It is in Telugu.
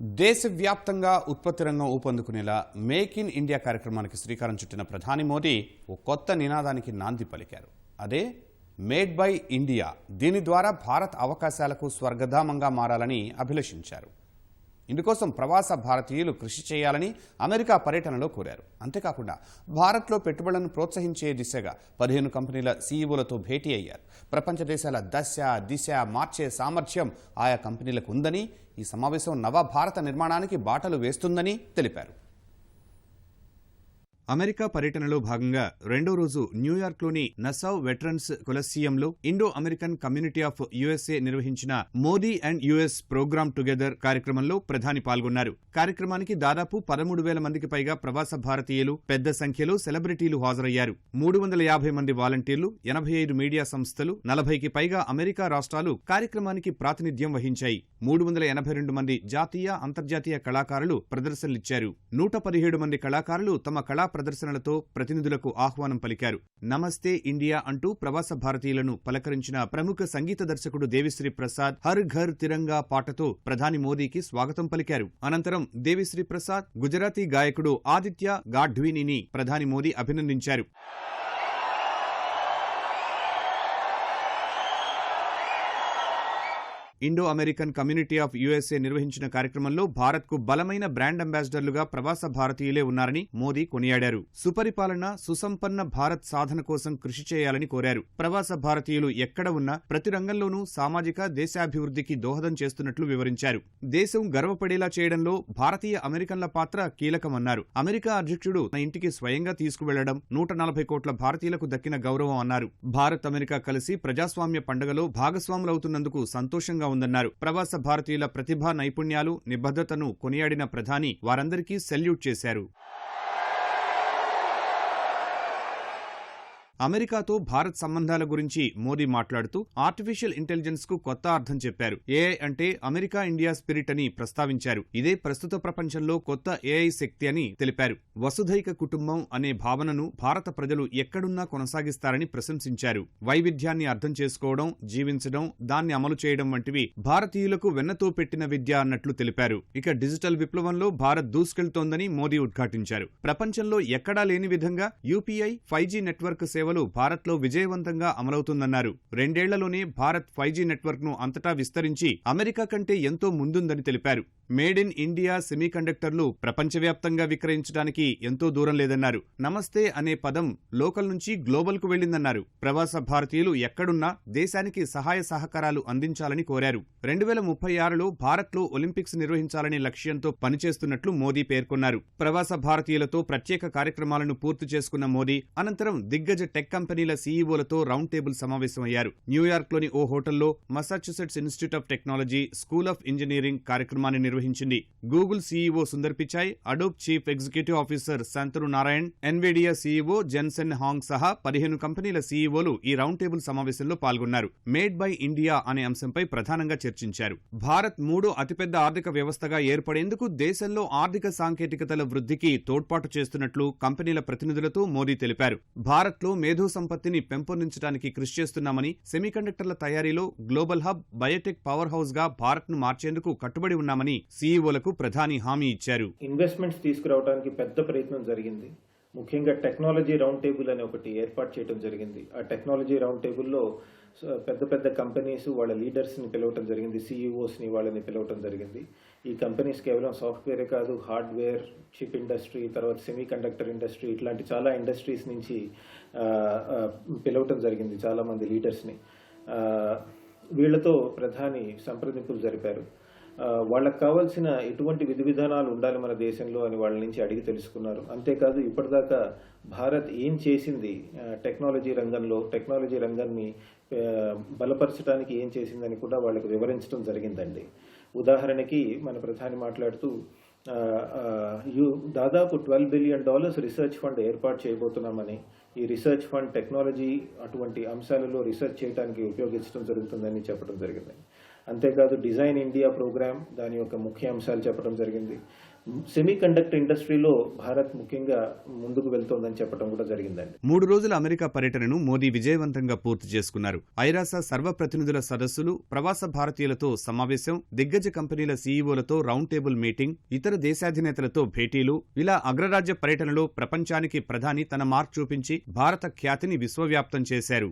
దేశవ్యాప్తంగా ఉత్పత్తి రంగం ఊపందుకునేలా మేక్ ఇన్ ఇండియా కార్యక్రమానికి శ్రీకారం చుట్టిన ప్రధాని మోదీ ఓ కొత్త నినాదానికి నాంది పలికారు. అదే మేడ్ బై ఇండియా దీని ద్వారా భారత్ అవకాశాలకు స్వర్గధామంగా మారాలని అభిలషించారు. ఇందుకోసం ప్రవాస భారతీయులు కృషి చేయాలని అమెరికా పర్యటనలో కోరారు. అంతేకాకుండా భారత్లో పెట్టుబడులను ప్రోత్సహించే దిశగా పదిహేను కంపెనీల సీఈఓలతో భేటీ అయ్యారు. ప్రపంచ దేశాల దశ దిశ మార్చే సామర్థ్యం ఆయా కంపెనీలకు ఉందని ఈ సమావేశం నవ భారత నిర్మాణానికి బాటలు వేస్తుందని తెలిపారు. అమెరికా పర్యటనలో భాగంగా రెండో రోజు న్యూయార్క్లోని Nassau veterans కొలసియంలో Indo American community of USA నిర్వహించిన Modi and US programme together కార్యక్రమంలో ప్రధాని పాల్గొన్నారు. కార్యక్రమానికి దాదాపు పదమూడు వేల మందికి పైగా ప్రవాస భారతీయులు పెద్ద సంఖ్యలో సెలబ్రిటీలు హాజరయ్యారు. మూడు వందల యాభై మంది వాలంటీర్లు ఎనభై ఐదు మీడియా సంస్థలు నలభైకి పైగా అమెరికా రాష్ట్రాలు కార్యక్రమానికి ప్రాతినిధ్యం వహించాయి. మూడు వందల ఎనభై రెండు మంది జాతీయ అంతర్జాతీయ కళాకారులు ప్రదర్శనలిచ్చారు. నూట పదిహేడు మంది కళాకారులు తమ కళా ప్రదర్శనలతో ప్రతినిధులకు ఆహ్వానం పలికారు. నమస్తే ఇండియా అంటూ ప్రవాస భారతీయులను పలకరించిన ప్రముఖ సంగీత దర్శకుడు దేవిశ్రీ ప్రసాద్ హర్ ఘర్ తిరంగా పాటతో ప్రధాని మోదీకి స్వాగతం పలికారు. అనంతరం దేవిశ్రీ ప్రసాద్ గుజరాతీ గాయకుడు ఆదిత్య గాఢ్వీనిని ప్రధాని మోదీ అభినందించారు. Indo American community of USA నిర్వహించిన కార్యక్రమంలో భారత్కు బలమైన బ్రాండ్ అంబాసిడర్లుగా ప్రవాస భారతీయులే ఉన్నారని మోదీ కొనియాడారు. సుపరిపాలన సుసంపన్న భారత్ సాధన కోసం కృషి చేయాలని కోరారు. ప్రవాస భారతీయులు ఎక్కడ ఉన్నా ప్రతి రంగంలోనూ సామాజిక దేశాభివృద్ధికి దోహదం చేస్తున్నట్లు వివరించారు. దేశం గర్వపడేలా చేయడంలో భారతీయ అమెరికన్ల పాత్ర కీలకమన్నారు. అమెరికా అధ్యక్షుడు తన ఇంటికి స్వయంగా తీసుకువెళ్ళడం నూట నలభై కోట్ల భారతీయులకు దక్కిన గౌరవం అన్నారు. భారత్ అమెరికా కలిసి ప్రజాస్వామ్య పండుగలో భాగస్వాములవుతున్నందుకు సంతోషంగా ఉందన్నారు. ప్రవాస భారతీయుల ప్రతిభా నైపుణ్యాలు నిబద్ధతను కొనియాడిన ప్రధాని వారందరికీ సెల్యూట్ చేశారు. అమెరికాతో భారత్ సంబంధాల గురించి మోదీ మాట్లాడుతూ ఆర్టిఫిషియల్ ఇంటెలిజెన్స్కు కొత్త అర్థం చెప్పారు. ఏఐ అంటే అమెరికా ఇండియా స్పిరిట్ అని ప్రస్తావించారు. ఇదే ప్రస్తుత ప్రపంచంలో కొత్త ఏఐ శక్తి అని తెలిపారు. వసుధైక కుటుంబం అనే భావనను భారత ప్రజలు ఎక్కడున్నా కొనసాగిస్తారని ప్రశంసించారు. వైవిధ్యాన్ని అర్థం చేసుకోవడం జీవించడం దాన్ని అమలు చేయడం వంటివి భారతీయులకు వెన్నతో పెట్టిన విద్య అన్నట్లు తెలిపారు. ఇక డిజిటల్ విప్లవంలో భారత్ దూసుకెళ్తోందని మోదీ ఉద్ఘాటించారు. ప్రపంచంలో ఎక్కడా లేని విధంగా యూపీఐ ఫైవ్ జీ నెట్వర్క్ సేవలు భారత్లో విజయవంతంగా అమలవుతుందన్నారు. రెండేళ్ళలోనే భారత్ ఫైవ్ జీ నెట్వర్క్ను అంతటా విస్తరించి అమెరికా కంటే ఎంతో ముందుందని తెలిపారు. మేడ్ ఇన్ ఇండియా సెమీకండక్టర్లు ప్రపంచవ్యాప్తంగా విక్రయించడానికి ఎంతో దూరం లేదన్నారు. నమస్తే అనే పదం లోకల్ నుంచి గ్లోబల్కు వెళ్ళిందన్నారు ప్రవాస భారతీయులు ఎక్కడున్నా దేశానికి సహాయ సహకారాలు అందించాలని కోరారు. రెండు వేల ముప్పై ఆరులో భారత్లో ఒలింపిక్స్ నిర్వహించాలనే లక్ష్యంతో పనిచేస్తున్నట్లు మోదీ పేర్కొన్నారు. ప్రవాస భారతీయులతో ప్రత్యేక కార్యక్రమాలను పూర్తి చేసుకున్న మోదీ అనంతరం దిగ్గజ టెక్ కంపెనీల సీఈఓలతో రౌండ్ టేబుల్ సమావేశమయ్యారు. న్యూయార్క్లోని ఓ హోటల్లో Massachusetts institute of technology school of engineering కార్యక్రమాన్ని నిర్వహించింది. Google CEO Sundar Pichai Adobe chief executive officer Shantanu Narayen Nvidia CEO Jensen Huang సహా పదిహేను కంపెనీల సీఈఓలు ఈ రౌండ్ టేబుల్ సమావేశంలో పాల్గొన్నారు. మేడ్ బై ఇండియా అనే అంశంపై ప్రధానంగా చర్చించారు. భారత్ మూడో అతిపెద్ద ఆర్థిక వ్యవస్థగా ఏర్పడేందుకు దేశంలో ఆర్థిక సాంకేతికతల వృద్ధికి తోడ్పాటు చేస్తున్నట్లు కంపెనీల ప్రతినిధులతో మోదీ తెలిపారు. భారత్లో మేధో సంపత్తిని పెంపొందించడానికి కృషి చేస్తున్నామని సెమీకండక్టర్ల తయారీలో గ్లోబల్ హబ్ బయోటెక్ పవర్ హౌస్గా మార్చేందుకు కట్టుబడి ఉన్నామని సీఈఓలకు ప్రధాని హామీ ఇచ్చారు. ఇన్వెస్ట్మెంట్స్ తీసుకురావడానికి పెద్ద ప్రయత్నం జరిగింది. ముఖ్యంగా టెక్నాలజీ రౌండ్ టేబుల్ అని ఒకటి ఏర్పాటు చేయడం జరిగింది. ఆ టెక్నాలజీ రౌండ్ టేబుల్లో పెద్ద పెద్ద కంపెనీస్ వాళ్ళ లీడర్స్ని పిలవటం జరిగింది సీఈఓస్ని వాళ్ళని పిలవటం జరిగింది. ఈ కంపెనీస్ కేవలం సాఫ్ట్వేరే కాదు హార్డ్వేర్ చిప్ ఇండస్ట్రీ తర్వాత సెమీ కండక్టర్ ఇండస్ట్రీ ఇట్లాంటి చాలా ఇండస్ట్రీస్ నుంచి పిలవటం జరిగింది చాలామంది లీడర్స్ని. వీళ్ళతో ప్రధాని సంప్రదింపులు జరిపారు. వాళ్ళకి కావాల్సిన ఎటువంటి విధి విధానాలు ఉండాలి మన దేశంలో అని వాళ్ళ నుంచి అడిగి తెలుసుకున్నారు. అంతేకాదు ఇప్పటిదాకా భారత్ ఏం చేసింది? టెక్నాలజీ రంగంలో టెక్నాలజీ రంగాన్ని బలపరచడానికి ఏం చేసిందని కూడా వాళ్ళకి వివరించడం జరిగిందండి. ఉదాహరణకి మన ప్రధాని మాట్లాడుతూ దాదాపు twelve billion dollars research fund ఏర్పాటు చేయబోతున్నామని ఈ రీసెర్చ్ ఫండ్ టెక్నాలజీ అటువంటి అంశాలలో రీసెర్చ్ చేయడానికి ఉపయోగించడం జరుగుతుందని చెప్పడం జరిగింది. అంతేకాదు డిజైన్ ఇండియా ప్రోగ్రామ్ దాని యొక్క ముఖ్య అంశాలు చెప్పడం జరిగింది. సెమీ కండక్టర్ ఇండస్ట్రీలో భారత్ ముఖ్యంగా ముందుకు వెళ్తోందని చెప్పడం కూడా జరిగిందండి. మూడు రోజుల అమెరికా పర్యటనను మోదీ విజయవంతంగా పూర్తి చేసుకున్నారు. ఐరాస సర్వప్రతినిధుల సదస్సులు ప్రవాస భారతీయులతో సమావేశం దిగ్గజ కంపెనీల సీఈఓలతో రౌండ్ టేబుల్ మీటింగ్ ఇతర దేశాధినేతలతో భేటీలు ఇలా అగ్రరాజ్య పర్యటనలో ప్రపంచానికి ప్రధాని తన మార్క్ చూపించి భారత ఖ్యాతిని విశ్వవ్యాప్తం చేశారు.